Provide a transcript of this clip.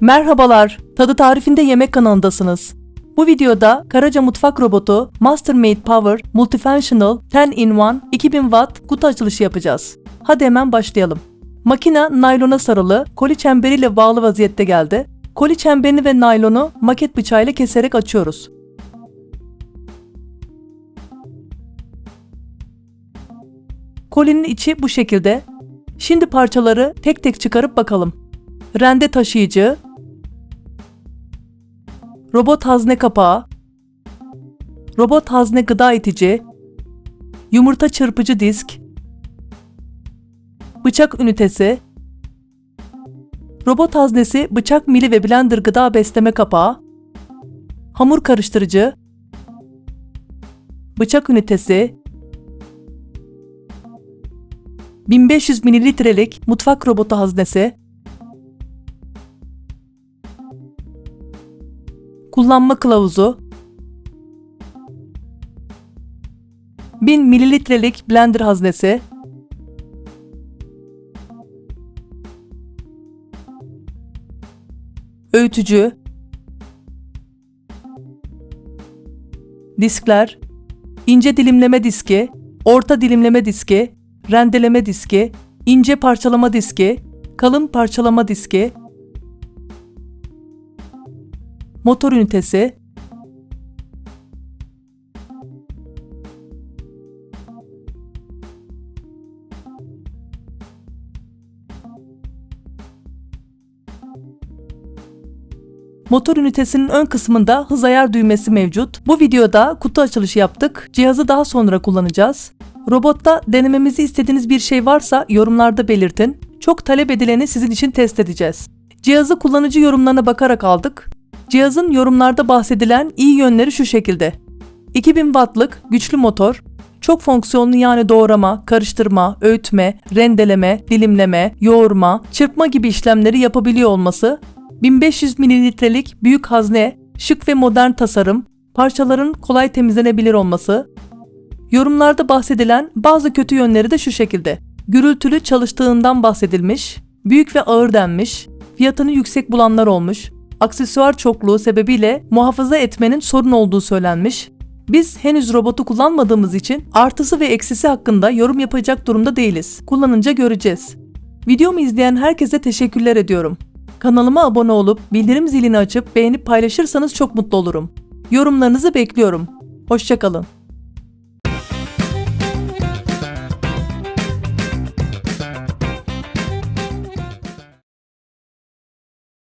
Merhabalar, Tadı Tarifinde Yemek kanalındasınız. Bu videoda Karaca Mutfak Robotu Mastermade Power Multifunctional 10-in-1 2000 Watt kutu açılışı yapacağız. Hadi hemen başlayalım. Makine naylona sarılı, koli çemberiyle bağlı vaziyette geldi. Koli çemberini ve naylonu maket bıçağıyla keserek açıyoruz. Kolinin içi bu şekilde. Şimdi parçaları tek tek çıkarıp bakalım. Rende taşıyıcı, robot hazne kapağı, robot hazne gıda itici, yumurta çırpıcı disk, bıçak ünitesi, robot haznesi bıçak mili ve blender gıda besleme kapağı, hamur karıştırıcı, bıçak ünitesi, 1500 mililitrelik mutfak robotu haznesi, kullanma kılavuzu, 1000 mililitrelik blender haznesi, öğütücü, diskler, ince dilimleme diski, orta dilimleme diski, rendeleme diski, ince parçalama diski, kalın parçalama diski, motor ünitesi, Motor ünitesinin ön kısmında hız ayar düğmesi mevcut. Bu videoda kutu açılışı yaptık. Cihazı daha sonra kullanacağız. Robotta denememizi istediğiniz bir şey varsa yorumlarda belirtin. Çok talep edileni sizin için test edeceğiz. Cihazı kullanıcı yorumlarına bakarak aldık. Cihazın yorumlarda bahsedilen iyi yönleri şu şekilde. 2000 wattlık güçlü motor, çok fonksiyonlu yani doğrama, karıştırma, öğütme, rendeleme, dilimleme, yoğurma, çırpma gibi işlemleri yapabiliyor olması, 1500 mililitrelik büyük hazne, şık ve modern tasarım, parçaların kolay temizlenebilir olması, Yorumlarda bahsedilen bazı kötü yönleri de şu şekilde. Gürültülü çalıştığından bahsedilmiş, büyük ve ağır denmiş, fiyatını yüksek bulanlar olmuş, aksesuar çokluğu sebebiyle muhafaza etmenin sorun olduğu söylenmiş. Biz henüz robotu kullanmadığımız için artısı ve eksisi hakkında yorum yapacak durumda değiliz. Kullanınca göreceğiz. Videomu izleyen herkese teşekkürler ediyorum. Kanalıma abone olup bildirim zilini açıp beğenip paylaşırsanız çok mutlu olurum. Yorumlarınızı bekliyorum. Hoşçakalın.